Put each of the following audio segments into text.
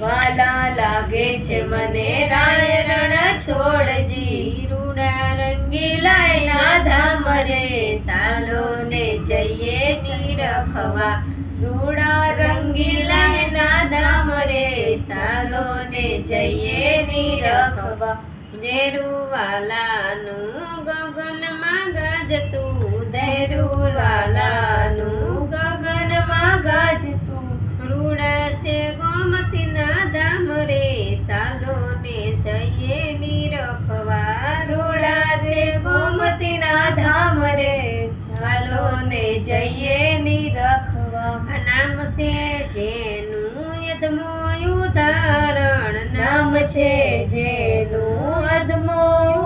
વાલા લાગે છે મને રાણે રણ છોડજી. રૂડા રંગી ના ધામ રે સાલો ને જઈએ નિરખવા રૂડા રંગીલા ના ધામ રે સાલો ને જઈએ નિરખવા નેરુવાલાનું ગગનમાં ગજતું ગોમતીના ધામ રે, ચાલો ને જઈએ ની રખવા નામ છે જેનું યદમો ઉદાહરણ નામ છે જેનું અદમો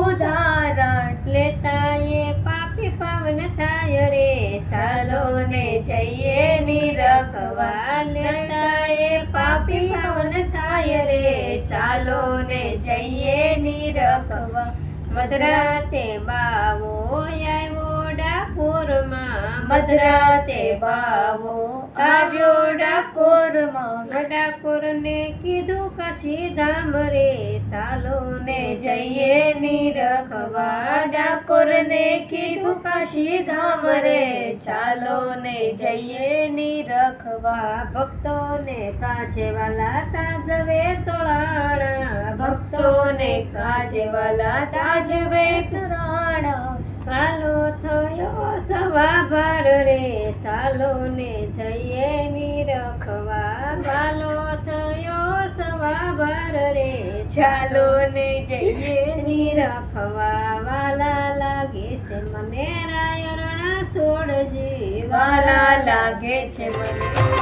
ઉદાહરણ લેતા એ પાપી પાવન થાય રે, ચાલો ને જઈએ નિરખવા. લેતા એ પાપી પાવન થાય રે, ચાલો ને જઈએ નિરખવા. મધરાતે બાવો આવ્યો ડાકોરમાં. મધરાતે બાવો આવ્યો ડાકોરમાં. ડાકોરને કીધું કાશી ધામ રે સાલો ને જઈએ નિરખવા. ડાકોરને કીધું કાશી ધામ રે ચાલો ને જઈએ નિરખવા. ભક્તોને કાજે વાલા તાજવે તોળાણા ભક્તોને કાજે વાલા તાજવે તોળાણા કાલો થયો સવા બાર રે સાલો ને જઈએ નિરખવા. કાલો થયો સવા બાર રે ચાલો ને જઈએ નિરખવા. વાલા લાગે છે મને રાયરણા સોડજી વાલા લાગે છે મને